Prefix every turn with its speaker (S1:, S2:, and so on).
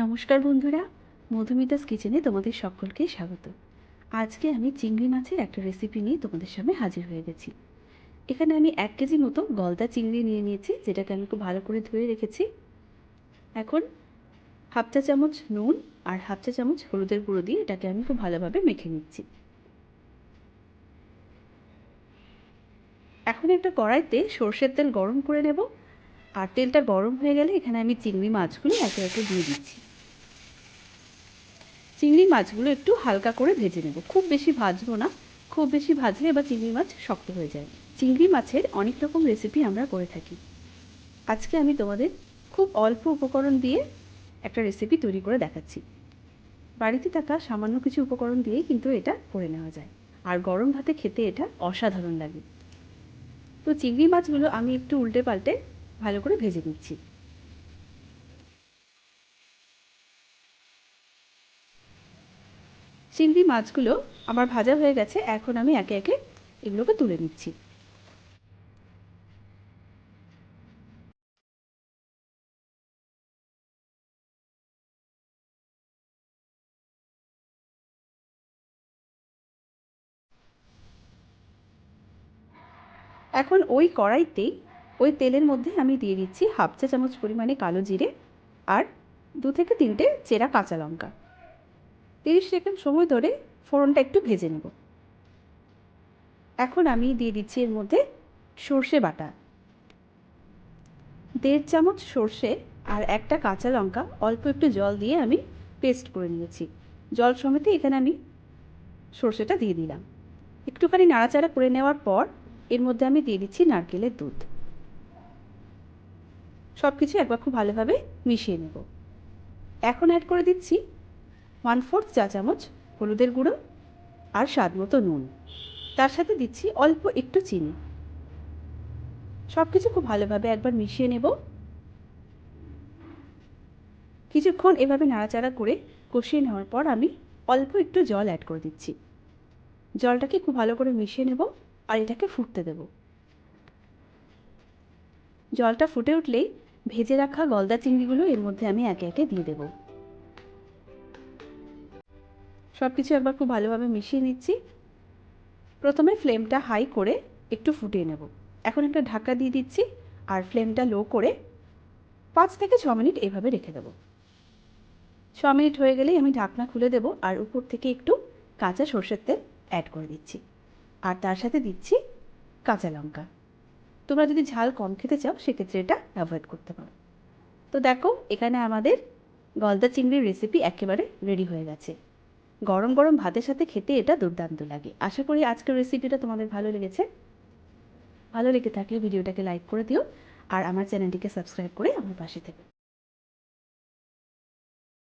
S1: নমস্কার বন্ধুরা, মধুমিতাস কিচেনে তোমাদের সকলকে স্বাগত। আজকে আমি চিংড়ি মাছের একটা রেসিপি নিয়ে তোমাদের সামনে হাজির হয়ে গেছি। এখানে আমি এক কেজি মতো গলদা চিংড়ি নিয়ে নিয়েছি, যেটাকে আমি খুব ভালো করে ধুয়ে রেখেছি। এখন হাফ চা চামচ নুন আর হাফ চা চামচ হলুদের গুঁড়ো দিয়ে এটাকে আমি খুব ভালোভাবে মেখে নিচ্ছি। এখন একটা কড়াইতে সর্ষের তেল গরম করে নেব। আর তেলটা গরম হয়ে গেলে এখানে আমি চিংড়ি মাছগুলো একে একে দিয়ে দিচ্ছি। চিংড়ি মাছগুলো একটু হালকা করে ভেজে নেব। খুব বেশি ভাজবো না। খুব বেশি ভাজলে এবার চিংড়ি মাছ শক্ত হয়ে যায়। চিংড়ি মাছের অনেক রকম রেসিপি আমরা করে থাকি। আজকে আমি তোমাদের খুব অল্প উপকরণ দিয়ে একটা রেসিপি তৈরি করে দেখাচ্ছি। বাড়িতে থাকা সামান্য কিছু উপকরণ দিয়েই কিন্তু এটা করে নেওয়া যায়। আর গরম ভাতে খেতে এটা অসাধারণ লাগে। তো চিংড়ি মাছগুলো আমি একটু উল্টে পাল্টে ভালো করে ভেজে নিচ্ছি। চিংড়ি মাছগুলো আমার ভাজা হয়ে গেছে, এখন আমি একে একে এগুলোকে তুলে নিচ্ছি। এখন ওই কড়াইতেই ওই তেলের মধ্যে আমি দিয়ে দিচ্ছি হাফ চা চামচ পরিমাণে কালো জিরে আর দু থেকে তিনটে চেরা কাঁচা লঙ্কা। তিরিশ সেকেন্ড সময় ধরে ফোড়নটা একটু ভেজে নেব। এখন আমি দিয়ে দিচ্ছি এর মধ্যে সর্ষে বাটা। দেড় চামচ সর্ষে আর একটা কাঁচা লঙ্কা অল্প একটু জল দিয়ে আমি পেস্ট করে নিয়েছি। জল সমেতে এখানে আমি সর্ষেটা দিয়ে দিলাম। একটুখানি নাড়াচাড়া করে নেওয়ার পর এর মধ্যে আমি দিয়ে দিচ্ছি নারকেলের দুধ। সব কিছু একবার খুব ভালোভাবে মিশিয়ে নেব। এখন অ্যাড করে দিচ্ছি ওয়ান ফোর্থ চা চামচ হলুদের গুঁড়ো আর স্বাদ মতো নুন। তার সাথে দিচ্ছি অল্প একটু চিনি। সব কিছু খুব ভালোভাবে একবার মিশিয়ে নেব। কিছুক্ষণ এভাবে নাড়াচাড়া করে কষিয়ে নেওয়ার পর আমি অল্প একটু জল অ্যাড করে দিচ্ছি। জলটাকে খুব ভালো করে মিশিয়ে নেব আর এটাকে ফুটতে দেব। জলটা ফুটে উঠলেই ভেজে রাখা গলদা চিংড়িগুলো এর মধ্যে আমি একে একে দিয়ে দেব। সব কিছু একবার খুব ভালোভাবে মিশিয়ে নিচ্ছি। প্রথমে ফ্লেমটা হাই করে একটু ফুটিয়ে নেব। এখন একটা ঢাকা দিয়ে দিচ্ছি আর ফ্লেমটা লো করে পাঁচ থেকে ছ মিনিট এভাবে রেখে দেবো। ছ মিনিট হয়ে গেলেই আমি ঢাকনা খুলে দেবো আর উপর থেকে একটু কাঁচা সর্ষের তেল অ্যাড করে দিচ্ছি। আর তার সাথে দিচ্ছি কাঁচা লঙ্কা। তোমরা যদি ঝাল কম খেতে চাও, সেক্ষেত্রে এটা অ্যাভয়েড করতে পারো। তো দেখো, এখানে আমাদের গলদা চিংড়ির রেসিপি একেবারে রেডি হয়ে গেছে। গরম গরম ভাতের সাথে খেতে এটা দুর্দান্ত লাগে। আশা করি আজকের রেসিপিটা তোমাদের ভালো লেগেছে। ভালো লেগে থাকলে ভিডিওটাকে লাইক করে দিও, আর আমার চ্যানেলটিকে সাবস্ক্রাইব করে আমার পাশে থেকো।